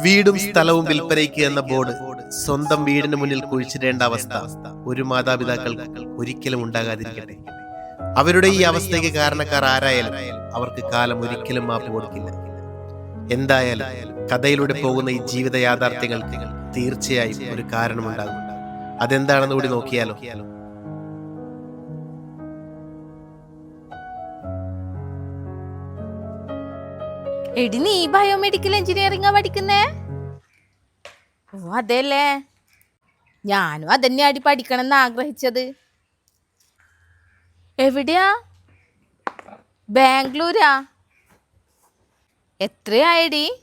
വീടും സ്ഥലവും വിൽപ്പനയ്ക്ക് എന്ന ബോർഡ് സ്വന്തം വീടിന് മുന്നിൽ കുഴിച്ചിടേണ്ട അവസ്ഥ ഒരു മാതാപിതാക്കൾക്ക് ഒരിക്കലും ഉണ്ടാകാതിരിക്കട്ടെ. അവരുടെ ഈ അവസ്ഥയ്ക്ക് കാരണക്കാർ ആരായാലും അവർക്ക് കാലം ഒരിക്കലും മാപ്പ് കൊടുക്കില്ല. എന്തായാലും കഥയിലൂടെ പോകുന്ന ഈ ജീവിത യാഥാർത്ഥ്യങ്ങൾക്ക് തീർച്ചയായും ഒരു കാരണമുണ്ടാകും. അതെന്താണെന്ന് കൂടി നോക്കിയാലോ? എടി നീ ബയോമെഡിക്കൽ എഞ്ചിനീയറിംഗാ പഠിക്കുന്നേ? ഓ അതെല്ലേ? ഞാനും അതന്നെ പഠിക്കണം എന്ന് ആഗ്രഹിച്ചത്. എവിടെയാ? ബാംഗ്ലൂരാ? എത്രയായടി?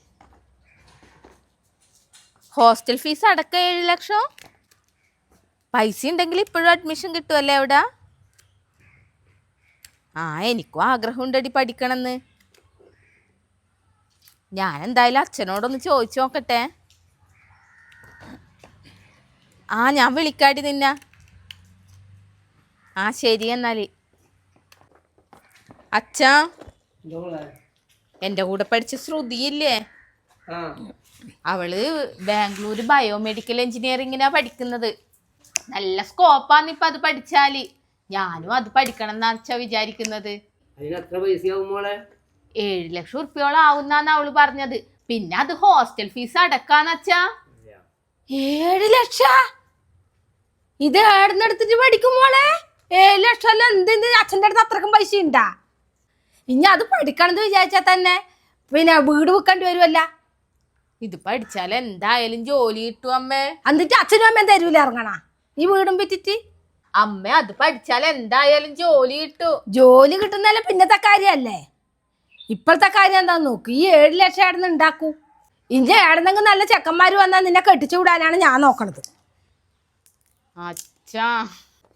ഹോസ്റ്റൽ ഫീസ് അടക്കം ഏഴ് ലക്ഷം? പൈസ ഉണ്ടെങ്കിൽ ഇപ്പോഴും അഡ്മിഷൻ കിട്ടുമല്ലേ അവിടെ? ആ എനിക്കും ആഗ്രഹമുണ്ടടി പഠിക്കണമെന്ന്. ഞാൻ എന്തായാലും അച്ഛനോടൊന്ന് ചോദിച്ചു നോക്കട്ടെ ആ ഞാൻ വിളിക്കാടി നിന്ന. ആ ശരി എന്നാൽ. അച്ഛാ എന്റെ കൂടെ പഠിച്ച ശ്രുതിയില്ലേ? അവൾ ബാംഗ്ലൂർ ബയോമെഡിക്കൽ എഞ്ചിനീയറിങ്ങിനാ പഠിക്കുന്നത്. നല്ല സ്കോപ്പാന്ന് ഇപ്പൊ അത് പഠിച്ചാൽ. ഞാനും അത് പഠിക്കണം എന്നാ അച്ഛാ വിചാരിക്കുന്നത്. അതിന് എത്ര പൈസയാവും മോളെ? ഏഴ് ലക്ഷം ഉറുപ്പ്യോളം ആവുന്നാന്ന് അവൾ പറഞ്ഞത്. പിന്നെ അത് ഹോസ്റ്റൽ ഫീസ് അടക്കാന്ന് അച്ഛാ ഏഴ് ലക്ഷ? ഇത് ഏടുന്നെടുത്തിട്ട് പഠിക്കും മോളെ? ഏഴ് ലക്ഷം അല്ല എന്ത് അച്ഛന്റെ അടുത്ത് അത്രക്കും പൈസ ഉണ്ടാ ഇനി അത് പഠിക്കണമെന്ന് വിചാരിച്ചാൽ തന്നെ പിന്നെ വീട് വെക്കേണ്ടി വരുമല്ല ഇത് പഠിച്ചാൽ എന്തായാലും ജോലി കിട്ടും അമ്മേ. എന്നിട്ട് അച്ഛനും അമ്മയും തരൂല ഇറങ്ങണ? ഈ വീടും പറ്റിട്ട് അമ്മ അത് പഠിച്ചാൽ എന്തായാലും ജോലി കിട്ടും. ജോലി കിട്ടുന്നല്ല പിന്നത്തെ കാര്യല്ലേ ഇപ്പോഴത്തെ കാര്യം എന്താന്ന് നോക്ക്. ഈ ഏഴ് ലക്ഷം ഏടുന്ന് ഉണ്ടാക്കൂ? ഇഞ്ച ഏടുന്നെങ്കിൽ നല്ല ചെക്കന്മാർ വന്നാൽ നിന്നെ കെട്ടിച്ചു വിടാനാണ് ഞാൻ നോക്കണത്. അച്ഛാ.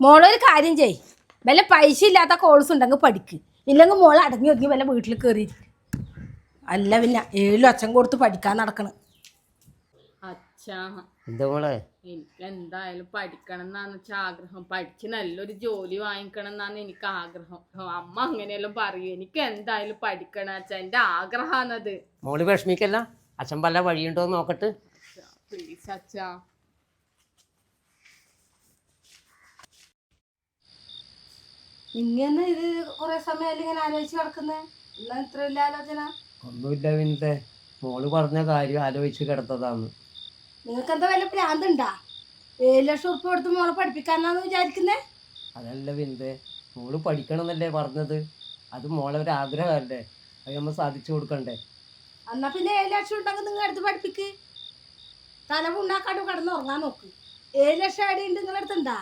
മോളൊരു കാര്യം ചെയ് വല്ല പൈസ ഇല്ലാത്ത കോഴ്സ് ഉണ്ടെങ്കിൽ പഠിക്ക്. ഇല്ലെങ്കിൽ മോൾ അടങ്ങി ഒതുങ്ങി വല്ല വീട്ടിൽ കയറി അല്ല പിന്നെ ഏഴ് ലക്ഷം കൊടുത്ത് പഠിക്കാൻ നടക്കണം. അച്ഛാ. എന്താ മോളെ? എനിക്ക് എന്തായാലും പഠിക്കണം എന്നാന്ന് വെച്ചാൽ ആഗ്രഹം. പഠിച്ച് നല്ലൊരു ജോലി വാങ്ങിക്കണം എന്നാണ് എനിക്ക് ആഗ്രഹം. അമ്മ അങ്ങനെയെല്ലാം പറയും. എനിക്ക് എന്തായാലും പഠിക്കണം അച്ഛാ. എന്റെ ആഗ്രഹമാണത് മോൾ വിഷമിക്കല്ല. അച്ഛൻ പല വഴിയുണ്ടോ നോക്കട്ട്. പ്ലീസ് അച്ഛാ. ഇങ്ങനെ ഇത് കുറെ സമയം ഇങ്ങനെ ആലോചിച്ച് കിടക്കുന്നേ എന്നാ ഇത്ര വലിയ ആലോചന. ഒന്നുമില്ല വിനത്തെ മോൾ പറഞ്ഞ കാര്യം ആലോചിച്ച് കിടത്തതാണ്. നിങ്ങൾക്ക് എന്താ വല്ല പ്രാന്തണ്ടാ? ഏഴ് ലക്ഷം ഉറുപ്പ് കൊടുത്ത് മോളെ പഠിപ്പിക്കാന്നാന്ന് വിചാരിക്കുന്നേ? അതല്ല വിന്ദേ മോൾ പഠിക്കണം എന്നല്ലേ പറഞ്ഞത്. അത് മോളെ ഒരു ആഗ്രഹമല്ലേ? അത് നമ്മൾ സാധിച്ചു കൊടുക്കണ്ടേ? എന്നാ പിന്നെ ഏഴ് ലക്ഷം ഉണ്ടെങ്കിൽ നിങ്ങൾ എടുത്ത് പഠിപ്പിക്ക്. തല ഉണ്ടാക്കാണ്ട് കടന്ന് ഉറങ്ങാൻ നോക്ക്. ഏഴ് ലക്ഷം അടി ഉണ്ട് നിങ്ങളുടെ അടുത്തുണ്ടാ?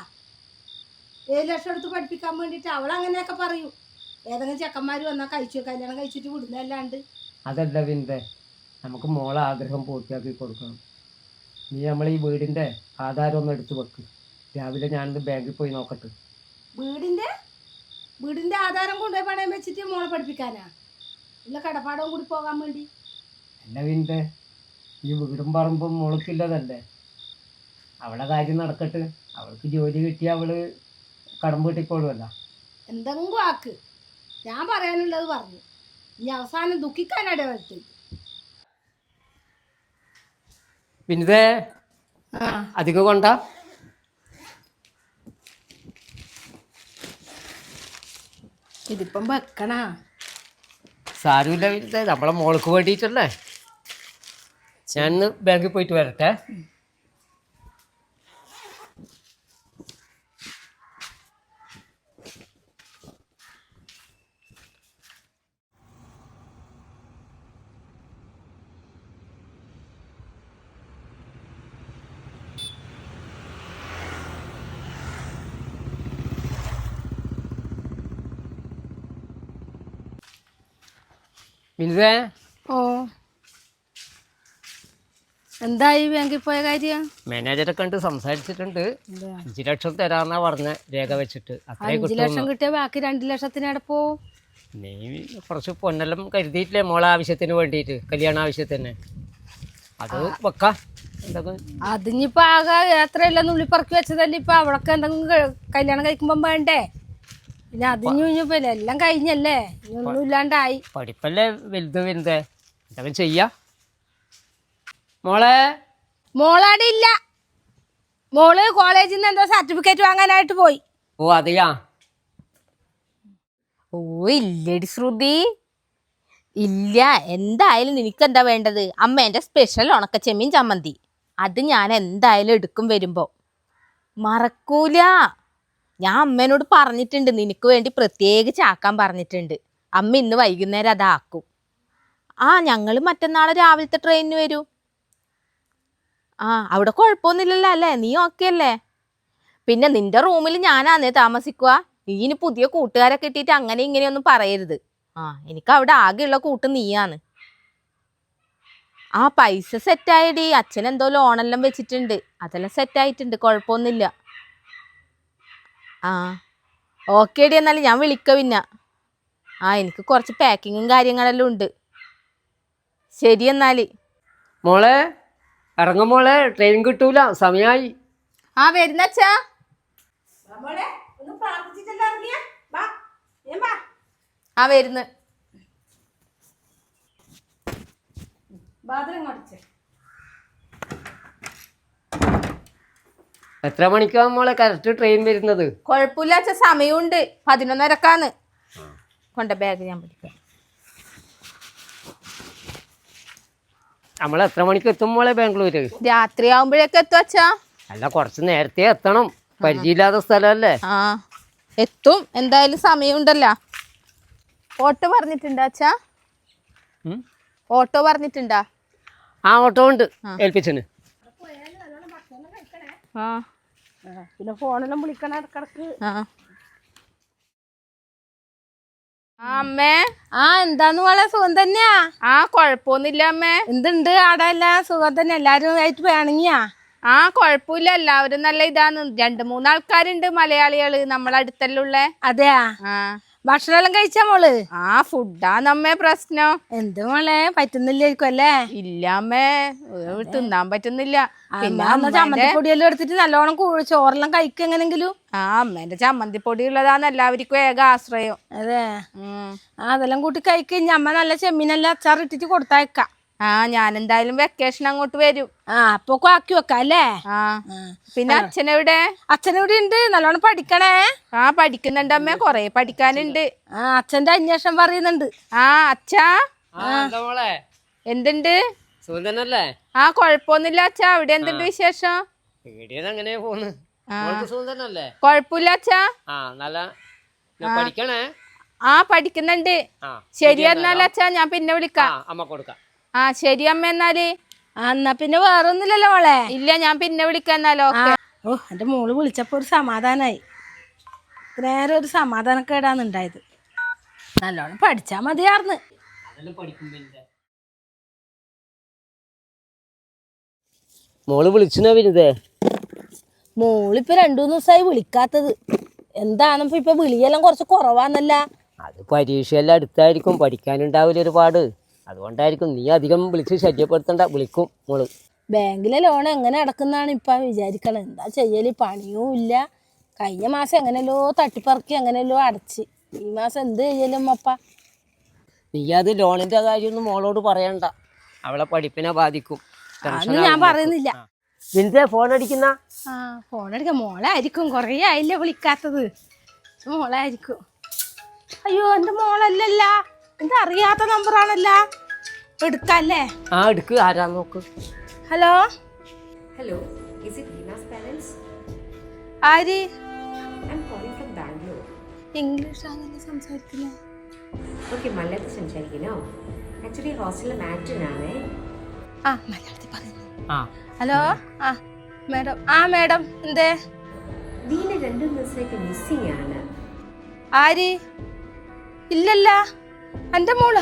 ഏഴ് ലക്ഷം എടുത്ത് പഠിപ്പിക്കാൻ വേണ്ടിയിട്ട് അവൾ അങ്ങനെയൊക്കെ പറയൂ. ഏതെങ്കിലും ചെക്കന്മാർ വന്നാൽ കഴിച്ചു? കല്യാണം കഴിച്ചിട്ട് വിടുന്നല്ലാണ്ട് അതല്ല വിന്ദേ നമുക്ക് മോളെ ആഗ്രഹം പൂർത്തിയാക്കി കൊടുക്കണം. നീ നമ്മൾ ഈ വീടിന്റെ ആധാരം ഒന്ന് എടുത്തു വെക്ക്. രാവിലെ ഞാനിന്ന് ബാങ്കിൽ പോയി നോക്കട്ടെ. വീടിന്റെ? വീടിന്റെ ആധാരം കൊണ്ടുപോയി പണയം വെച്ചിട്ട് മോളെ പഠിപ്പിക്കാനാ? ഇല്ല കടപ്പാടവും കൂടി പോകാൻ വേണ്ടി. അല്ല വിന്റെ ഈ വീടും പറമ്പും മോൾക്കില്ലതല്ലേ അവളെ കാര്യം നടക്കട്ടെ. അവൾക്ക് ജോലി കിട്ടി അവൾ കടം വീട്ടിക്കോളുമല്ല എന്തെങ്കിലും ആക്ക്. ഞാൻ പറയാനുള്ളത് പറഞ്ഞു. ഇനി അവസാനം ദുഃഖിക്കാനിട വരുത്തി പിന്നെ അധികം കൊണ്ട. ഇതിപ്പം വെക്കണ. സാരമില്ല. പിന്നെ നമ്മളെ മോൾക്ക് വേണ്ടിയിട്ടല്ലേ. ഞാൻ ബാങ്കിൽ പോയിട്ട് വരട്ടെ. മിനിതേ ഓ. എന്തായി ബാങ്കിൽ പോയ കാര്യം? മാനേജറെ കണ്ട് സംസാരിച്ചിട്ടുണ്ട്. അഞ്ച് ലക്ഷം തരാന്നാ പറഞ്ഞ രേഖ വെച്ചിട്ട്. അഞ്ചു ലക്ഷം കിട്ടും കിട്ടിയ ബാക്കി രണ്ടു ലക്ഷത്തിനടെ പോവും? നീ കുറച്ച് പൊന്നെല്ലാം കരുതിയിട്ടില്ലേ മോളെ ആവശ്യത്തിന് വേണ്ടിയിട്ട് കല്യാണ ആവശ്യത്തിന്? അത് വെക്കാം. അതിനിപ്പോ ആകെ എത്രയല്ല നുള്ളിപ്പറക്കി വെച്ചതല്ലേ ഇപ്പൊ? അവളൊക്കെ എന്തെങ്കിലും കല്യാണം കഴിക്കുമ്പം വേണ്ടേ? പിന്നെ ഇനിയിപ്പോ എല്ലാം കഴിഞ്ഞല്ലേ? ഒന്നും ഇല്ലാണ്ടായി. പഠിപ്പല്ലേ വലുത് വലുത്? എന്തൊക്കെ ചെയ്യാ? മോളെ? മോളാടെ ഇല്ല. മോൾ കോളേജിൽ നിന്ന് എന്തോ സർട്ടിഫിക്കറ്റ് വാങ്ങാനായിട്ട് പോയി. ഓ അതെയാ ഓ ഇല്ലടി ശ്രുതി. ഇല്ല എന്തായാലും നിനക്ക് എന്താ വേണ്ടത്? അമ്മ അമ്മേന്റെ സ്പെഷ്യൽ ഉണക്കച്ചെമ്മീൻ ചമ്മന്തി. അത് ഞാൻ എന്തായാലും എടുക്കും വരുമ്പോ. മറക്കൂല. ഞാൻ അമ്മേനോട് പറഞ്ഞിട്ടുണ്ട് നിനക്ക് വേണ്ടി പ്രത്യേകിച്ച് ആക്കാൻ പറഞ്ഞിട്ടുണ്ട്. അമ്മ ഇന്ന് വൈകുന്നേരം അതാക്കും ആ ഞങ്ങൾ മറ്റന്നാളെ രാവിലത്തെ ട്രെയിനിന് വരൂ. ആ അവിടെ കുഴപ്പമൊന്നുമില്ലല്ലോ അല്ലേ? നീ ഓക്കെ അല്ലേ? പിന്നെ നിന്റെ റൂമിൽ ഞാനാന്നേ താമസിക്കുക നീ ഇനി പുതിയ കൂട്ടുകാരെ കിട്ടിയിട്ട് അങ്ങനെ ഇങ്ങനെയൊന്നും പറയരുത്. ആ എനിക്ക് അവിടെ ആകെയുള്ള കൂട്ട് നീയാണ്. ആ പൈസ സെറ്റായടി അച്ഛൻ എന്തോ ലോണെല്ലാം വെച്ചിട്ടുണ്ട്. അതെല്ലാം സെറ്റായിട്ടുണ്ട് കുഴപ്പമൊന്നുമില്ല. ആ. ഓക്കെ ഡി എന്നാലും ഞാൻ വിളിക്ക പിന്നെ. ആ എനിക്ക് കുറച്ച് പാക്കിങ്ങും കാര്യങ്ങളെല്ലാം ഉണ്ട്. ശരി എന്നാൽ. മോളെ ഇറങ്ങും മോളെ ട്രെയിൻ കിട്ടൂല സമയായി. ആ വരുന്നച്ചാ ആ വരുന്നു. എത്ര മണിക്കാ മോളെ കറക്റ്റ് ട്രെയിൻ വരുന്നത്? കുഴപ്പമില്ല അച്ഛ സമയമുണ്ട്. പതിനൊന്നരക്കാന്ന്. കൊണ്ട ബാഗ് ഞാൻ പിടിക്കാം. നമ്മൾ എത്ര മണിക്ക് എത്തും മോളെ ബാംഗ്ലൂര്? രാത്രി ആവുമ്പോഴേക്ക് എത്തും അച്ഛാ. അല്ല കുറച്ച് നേരത്തെ എത്തണം. പരിചയമില്ലാത്ത സ്ഥലമല്ലേ ആ. എത്തും. എന്തായാലും സമയമുണ്ടല്ലോ. ഓട്ടോ പറഞ്ഞിട്ടുണ്ടോ അച്ഛാ? ഉം? ഓട്ടോ പറഞ്ഞിട്ടുണ്ടാ? ആ ഓട്ടോ ഉണ്ട്. ഏൽപ്പിച്ചിന്. ആ പിന്നെ ഫോണെല്ലാം വിളിക്കണ ഇടക്കിടക്ക്. അമ്മേ. ആ എന്താന്ന് മോളെ? സുഖം തന്നെയാ? ആ കൊഴപ്പൊന്നുമില്ല അമ്മേ. എന്തുണ്ട്? ആടെ എല്ലാം സുഖം തന്നെ? എല്ലാരും ആയിട്ട് വേണങ്ങിയാ? ആ കൊഴപ്പില്ല എല്ലാവരും നല്ല ഇതാന്ന്. രണ്ട് മൂന്നാൾക്കാരുണ്ട് മലയാളികൾ. നമ്മളടുത്തല്ലുള്ള അതെയാ? ആ. ഭക്ഷണം കഴിച്ച മോൾ? ആ ഫുഡാ നമ്മെ പ്രശ്നം. എന്ത് മോളെ പറ്റുന്നില്ലായിരിക്കും അല്ലേ? ഇല്ല അമ്മേ തിന്നാൻ പറ്റുന്നില്ല. പിന്നെ ചമ്മന്തിപ്പൊടിയെല്ലാം എടുത്തിട്ട് നല്ലോണം ചോറെല്ലാം കഴിക്കും എങ്ങനെങ്കിലും? ആ അമ്മേന്റെ ചമ്മന്തിപ്പൊടി ഉള്ളതാന്ന് എല്ലാവർക്കും ഏക ആശ്രയം. അതെ. അതെല്ലാം കൂട്ടി കഴിക്കുക അമ്മ നല്ല ചെമ്മീനെല്ലാം അച്ചാർ ഇട്ടിട്ട് കൊടുത്തയക്കാം. ആ ഞാൻ എന്തായാലും വെക്കേഷൻ അങ്ങോട്ട് വരും. ആ അപ്പൊ ആക്കി വെക്കാം അല്ലേ? ആ. പിന്നെ അച്ഛനെവിടെ? അച്ഛനെവിടെ ഉണ്ട്? നല്ലോണം പഠിക്കണേ. ആ പഠിക്കുന്നുണ്ട് അമ്മേ കൊറേ പഠിക്കാനുണ്ട്. ആ അച്ഛന്റെ അന്വേഷണം പറയുന്നുണ്ട്. ആ അച്ഛാ. എന്തുണ്ട്? സുഖനല്ലേ ആ കൊഴപ്പൊന്നുമില്ല അച്ഛാ. അവിടെ എന്തുണ്ട് വിശേഷം? അങ്ങനെ പോന്ന് കൊഴപ്പില്ല അച്ഛാ. ആ നല്ല ഞാൻ പഠിക്കണേ? ആ പഠിക്കുന്നുണ്ട്. ആ ശരി എന്നാൽ അച്ഛാ ഞാൻ പിന്നെ ആ വിളിക്കാം. അമ്മ കൊടുക്കാം. ആ ശരി അമ്മ എന്നാൽ. എന്നാ പിന്നെ വേറൊന്നുമില്ലല്ലോ മോളെ. ഇല്ല ഞാൻ പിന്നെ വിളിക്കാം എന്നാലോ. ഓ എന്റെ മോൾ വിളിച്ചപ്പോ ഒരു സമാധാനായി. നേരെ ഒരു സമാധാനക്കേടാണ് ഉണ്ടായത്. നല്ലോണം പഠിച്ചാ മതിയാർന്ന്. മോൾ വിളിച്ചിനാ വരുന്നതേ മോളിപ്പോ രണ്ടു മൂന്ന് ദിവസമായി വിളിക്കാത്തത്. എന്താണിപ്പോ ഇപ്പൊ വിളിയെല്ലാം കുറച്ച് കുറവാന്നല്ല. അത് പരീക്ഷയെല്ലാം അടുത്തായിരിക്കും. പഠിക്കാനുണ്ടാവില്ല ഒരുപാട്. അതുകൊണ്ടായിരിക്കും നീ അധികം വിളിച്ച് ശല്യപ്പെടുത്തണ്ട. വിളിക്കും മോൾ. ബാങ്കിലെ ലോൺ എങ്ങനെ അടക്കുന്നാണ് ഇപ്പൊ വിചാരിക്കണത് എന്താ ചെയ്യൽ? പണിയും ഇല്ല. കഴിഞ്ഞ മാസം എങ്ങനെയല്ലോ തട്ടിപ്പറക്കി എങ്ങനെയല്ലോ അടച്ച്. ഈ മാസം എന്ത് ചെയ്യലും അപ്പ നീ അത് ലോണിന്റെ കാര്യമൊന്നും മോളോട് പറയണ്ട. അവളെ പഠിപ്പിനെ ബാധിക്കും. അതൊന്നും ഞാൻ പറയുന്നില്ല. നിന്റെ ഫോൺ അടിക്കുന്ന? ആ ഫോൺ എടുക്കാം മോളായിരിക്കും. കുറേ ആയില്ലേ വിളിക്കാത്തത്. മോളായിരിക്കും. അയ്യോ എന്റെ മോളല്ലല്ല. എന്താ അറിയാത്ത നമ്പറാണല്ല എടുക്കല്ലേ? ആ എടുക്ക് ആരാ നോക്ക്. Hello? Hello is it Hina's parents? ആര്? I'm calling from Bangalore English അങ്ങനെ സംസാരിക്കുന്നത് ഓക്കെ മലയാളത്തിൽ സംസാരിക്കണോ ആക്ച്വലി ഹോസ്റ്റലിലെ മാറ്റിനാണേ. ആ മലയാളത്തിൽ പറയുന്നു. ആ. ഹലോ? ആ മാഡം. ആ മാഡം എന്തേ? ദീന രണ്ടു ദിവസത്തേക്ക് മിസ്സിംഗ് ആണ്. ആര്? ഇല്ലല്ല. എന്റെ മോൾ.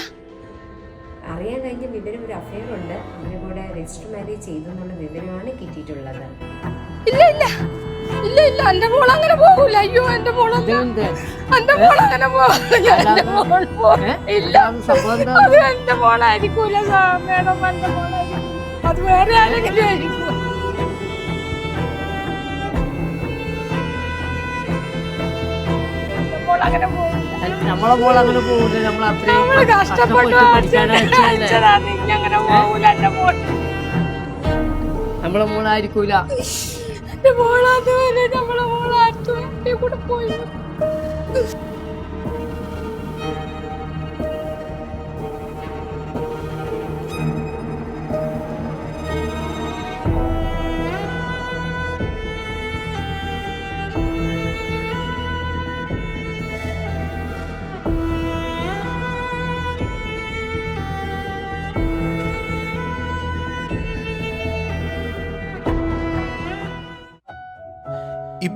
അറിയാൻ കഴിഞ്ഞ വിവരം ഒരു അഫയർ ഉണ്ട് അവരുടെ കൂടെ രജിസ്റ്റർ മാരേജ് ചെയ്തു എന്നുള്ള വിവരമാണ് കിട്ടിയിട്ടുള്ളത്. ഇല്ല ഇല്ല. ഇല്ല ഇല്ല. എന്റെ മോൾ അങ്ങനെ പോകൂല. അയ്യോ എന്റെ മോൾ എന്റെ മോൾ അങ്ങനെ പോകില്ല മോൾ ഇല്ല. അത് എന്റെ മോളായിരിക്കൂല മേഡം മോളായിരിക്കും അത് വേറെ ആരെങ്കിലും ആയിരിക്കും. അങ്ങനെ പോകില്ല നമ്മളെ പോലെ അങ്ങനെ പോകില്ല നമ്മൾ അത്രയും കഷ്ടപ്പെട്ട് പഠിക്കാനായിട്ട്. അങ്ങനെ പോകൂല മോൾ നമ്മളെ മോളായിരിക്കൂല. എന്റെ മോളാന്ന് നമ്മളെ മോളാറ്റും കൂടെ പോയി.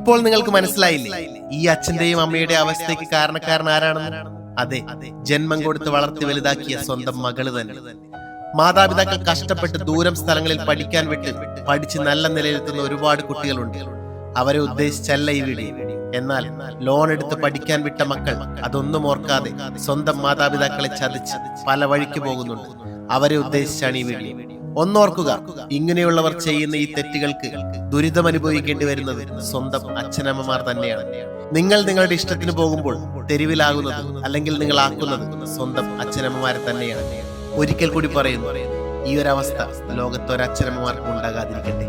ഇപ്പോൾ നിങ്ങൾക്ക് മനസ്സിലായില്ലേ? ഈ അച്ഛന്റെയും അമ്മയുടെ അവസ്ഥയ്ക്ക് കാരണക്കാരൻ ആരാണെന്ന്? അതെ ജന്മം കൊടുത്ത് വളർത്തി വലുതാക്കിയ സ്വന്തം മകൾ തന്നെ. മാതാപിതാക്കൾ കഷ്ടപ്പെട്ട് ദൂരം സ്ഥലങ്ങളിൽ പഠിക്കാൻ വിട്ട് പഠിച്ച് നല്ല നിലയിലെത്തുന്ന ഒരുപാട് കുട്ടികളുണ്ട്. അവരെ ഉദ്ദേശിച്ചല്ല ഈ വീട്. എന്നാൽ ലോൺ എടുത്ത് പഠിക്കാൻ വിട്ട മക്കൾ അതൊന്നും ഓർക്കാതെ സ്വന്തം മാതാപിതാക്കളെ ചതിച്ച് പല വഴിക്ക് പോകുന്നുണ്ട്. അവരെ ഉദ്ദേശിച്ചാണ് ഈ വീഡിയോ ഒന്നോർക്കുക ഇങ്ങനെയുള്ളവർ ചെയ്യുന്ന ഈ തെറ്റുകൾക്ക് ദുരിതം അനുഭവിക്കേണ്ടി വരുന്നത് സ്വന്തം അച്ഛനമ്മമാർ തന്നെയാണ്. നിങ്ങൾ നിങ്ങളുടെ ഇഷ്ടത്തിന് പോകുമ്പോൾ തെരുവിലാകുന്നത് അല്ലെങ്കിൽ നിങ്ങൾ ആക്കുന്നത് സ്വന്തം അച്ഛനമ്മമാരെ തന്നെയാണ്. ഒരിക്കൽ കൂടി പറയുന്നു ഈ ഒരു അവസ്ഥ ലോകത്തൊരച്ഛനമ്മമാർക്കും ഉണ്ടാകാതിരിക്കട്ടെ.